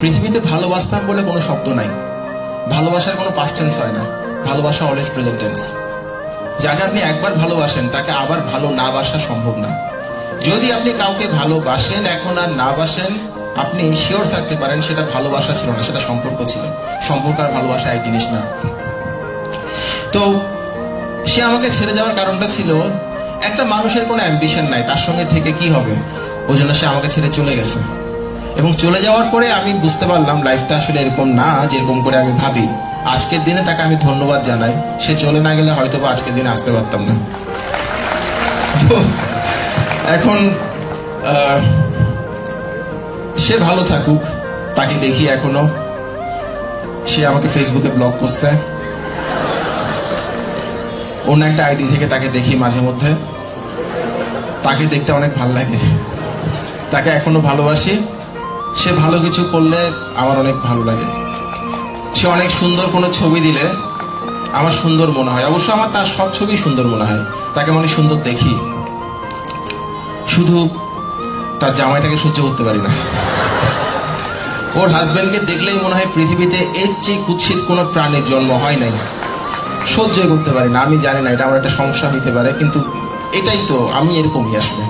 পৃথিবীতে ভালোবাসতাম বলে কোনো শব্দ নাই। ভালোবাসার কোনো পাস্ট টেন্স হয় না। ভালোবাসা অলওয়েজ প্রেজেন্ট টেন্স যাকে আপনি একবার ভালোবাসেন, তাকে আবার ভালো না বাসা সম্ভব না। যদি আপনি কাউকে ভালোবাসেন, এখন আর না বাসেন, আপনি শিওর থাকতে পারেন সেটা ভালোবাসা ছিল না, সেটা সম্পর্ক ছিল। সম্পর্ক আর ভালোবাসা এক জিনিস না। তো, সে আমাকে ছেড়ে যাওয়ার কারণটা ছিল, একটা মানুষের কোনো অ্যাম্বিশন নাই, তার সঙ্গে থেকে কি হবে? ওই জন্য সে আমাকে ছেড়ে চলে গেছে। এবং চলে যাওয়ার পরে আমি বুঝতে পারলাম লাইফটা আসলে এরকম না, যেরকম করে আমি ভাবি। আজকের দিনে তাকে আমি ধন্যবাদ জানাই। সে চলে না গেলে হয়তো বা আজকের দিনে আসতে পারতাম না। এখন সে ভালো থাকুক, তাকে দেখি এখনও। সে আমাকে ফেসবুকে ব্লক করছে। অন্য একটা আইডি থেকে তাকে দেখি মাঝে মধ্যে। তাকে দেখতে অনেক ভালো লাগে। তাকে এখনও ভালোবাসি। সে ভালো কিছু করলে আমার অনেক ভালো লাগে। সে অনেক সুন্দর কোনো ছবি দিলে আমার সুন্দর মনে হয়। অবশ্য আমার তার সব ছবি সুন্দর মনে হয়। তাকে আমি অনেক সুন্দর দেখি। শুধু তার জামাইটাকে সহ্য করতে পারি না। ওর হাজব্যান্ডকে দেখলেই মনে হয় পৃথিবীতে এর চেয়ে কুৎসিত কোনো প্রাণীর জন্ম হয় নাই। সহ্য করতে পারি না। আমি জানি না, এটা আমার একটা সমস্যা হইতে পারে, কিন্তু এটাই তো আমি এরকমই আসলে।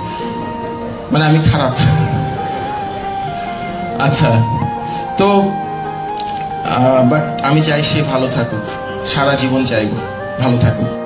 মানে আমি খারাপ। আচ্ছা। তো বাট আমি চাই সে ভালো থাকুক। সারা জীবন চাইব। ভালো থাকুক।